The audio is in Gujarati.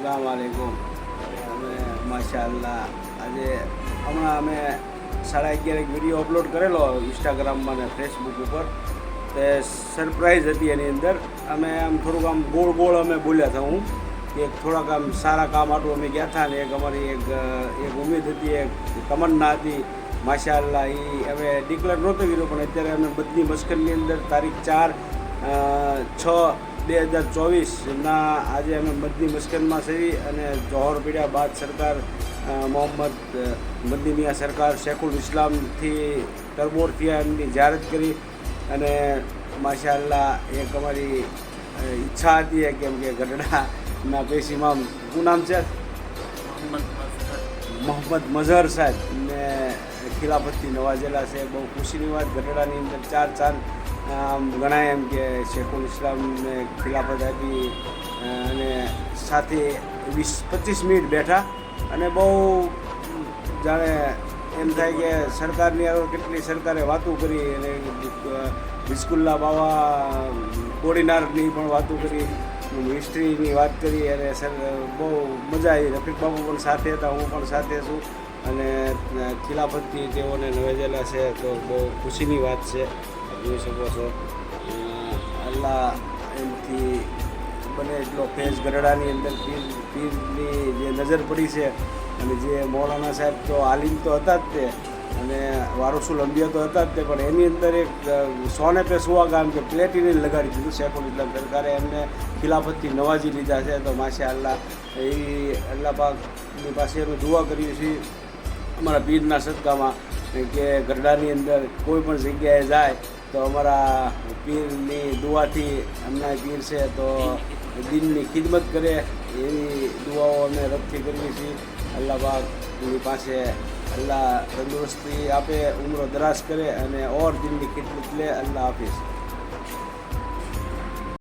અસલામ વાલેકુમ અમે માશાઅલ્લાહ. આજે હમણાં અમે સાડા અગિયાર એક વીડિયો અપલોડ કરેલો ઇન્સ્ટાગ્રામમાં અને ફેસબુક ઉપર. તે સરપ્રાઈઝ હતી એની અંદર. અમે આમ થોડુંક આમ ગોળ ગોળ અમે બોલ્યા હતા હું. કે થોડાક આમ સારા કામ આટલું અમે ગયા હતા ને એક અમારી એક એક ઉમેદ હતી, એક તમન્ના હતી. માશાઅલ્લાહ એ હવે ડિક્લેર નહોતો કર્યો, પણ અત્યારે અમે બધી મશ્કરની અંદર તારીખ ચાર છ બે હજાર ચોવીસના આજે અમે મદની મસ્કનમાં થઈ અને જોહર પીડ્યા બાદ સરકાર મોહમ્મદ મદની મિયા સરકાર, શેખુલ ઇસ્લામથી તરબોર થયા એમની જાહેરાત કરી અને માશાલ્લા એક અમારી ઈચ્છા હતી કેમ કે ગઢડાના પેશ ઇમામ. શું નામ છે? મોહમ્મદ મઝહર સાહેબ. ને ખિલાફતથી નવાજેલા છે. બહુ ખુશીની વાત. ગઢડાની અંદર ચાર ચાર આમ ગણાય એમ કે શેખુલ ઇસ્લામને ખિલાફત આપી અને સાથે વીસ, પચીસ મિનિટ બેઠા. અને બહુ જાણે એમ થાય કે સરકારની આગળ કેટલી સરકારે વાતો કરી, અને બિસ્કુલ્લા બાવા કોડીનારની પણ વાતો કરી હિસ્ટ્રીની વાત કરી, અને સર, બહુ મજા આવી. રફીક બાબુ પણ સાથે હતા, હું પણ સાથે છું. અને ખિલાફતથી તેઓને નવેજેલા છે, તો બહુ ખુશીની વાત છે. જોઈ શકો છો. આટલા એમથી બને એટલો ફેઝ ગરડાની અંદર પીર, પીરની જે નજર પડી છે અને જે મૌલાના સાહેબ તો આલિમ તો હતા જ તે અને વારસુલ અંબિયા તો હતા જ તે, પણ એની અંદર એક સોને પે સુવા ગામ કે પ્લેટિની લગાડી દીધું શેખુલ ઇસ્લામ સરકારે. એમને ખિલાફતથી નવાજી લીધા છે. તો માશા અલ્લાહ એ અલ્લાહ પાકની પાસે અમે દુઆ કરીએ છીએ અમારા પીરના સદકામાં કે ગરડાની અંદર કોઈ પણ જગ્યાએ જાય તો અમારા પીરની દુઆથી અમના પીર છે તો દિનની ખિદમત કરે. એવી દુઆઓ અમે રબથી કરીએ છીએ. અલ્લાહ બાગની પાસે અલ્લાહ તંદુરસ્તી આપે, ઉમરો દરાસ કરે અને ઓર દિનની ખિદમત લે, અલ્લાહ હાફિઝ.